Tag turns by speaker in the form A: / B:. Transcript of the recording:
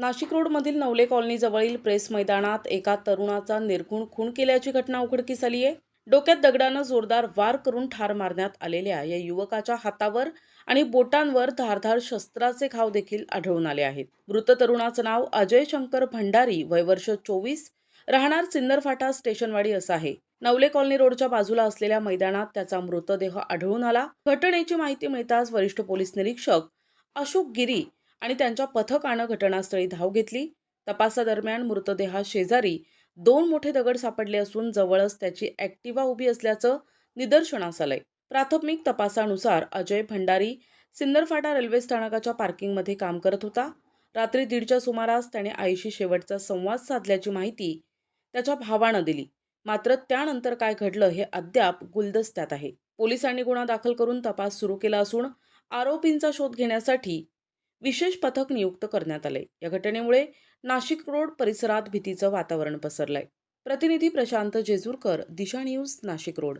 A: नाशिक रोडमधील नवले कॉलनीजवळील प्रेस मैदानात एका तरुणाचा निर्घुण खून केल्याची घटना उघडकीस आली आहे. डोक्यात दगडानं जोरदार वार करून ठार मारण्यात आलेल्या या युवकाच्या हातावर आणि बोटांवर धारधार शस्त्राचे घाव देखील आढळून आले आहेत. मृत तरुणाचं नाव अजय शंकर भंडारी वय वर्ष चोवीस. राहणार सिन्नरफाटा स्टेशनवाडी असं आहे. नवले कॉलनी रोडच्या बाजूला असलेल्या मैदानात त्याचा मृतदेह आढळून आला. घटनेची माहिती मिळताच वरिष्ठ पोलीस निरीक्षक अशोक गिरी आणि त्यांच्या पथकानं घटनास्थळी धाव घेतली. तपासादरम्यान मृतदेहा शेजारी दोन मोठे दगड सापडले असून जवळच त्याची ॲक्टिवा उभी असल्याचं निदर्शनास आलंय. प्राथमिक तपासानुसार अजय भंडारी सिन्नरफाटा रेल्वे स्थानकाच्या पार्किंगमध्ये काम करत होता. रात्री दीडच्या सुमारास त्याने आईशी शेवटचा संवाद साधल्याची माहिती त्याच्या भावानं दिली. मात्र त्यानंतर काय घडलं हे अद्याप गुलदस्त्यात आहे. पोलिसांनी गुन्हा दाखल करून तपास सुरू केला असून आरोपींचा शोध घेण्यासाठी विशेष पथक नियुक्त करण्यात आले या घटनेमुळे नाशिक रोड परिसरात भीतीचं वातावरण पसरलंय. प्रतिनिधी प्रशांत जेजूरकर दिशा न्यूज नाशिक रोड.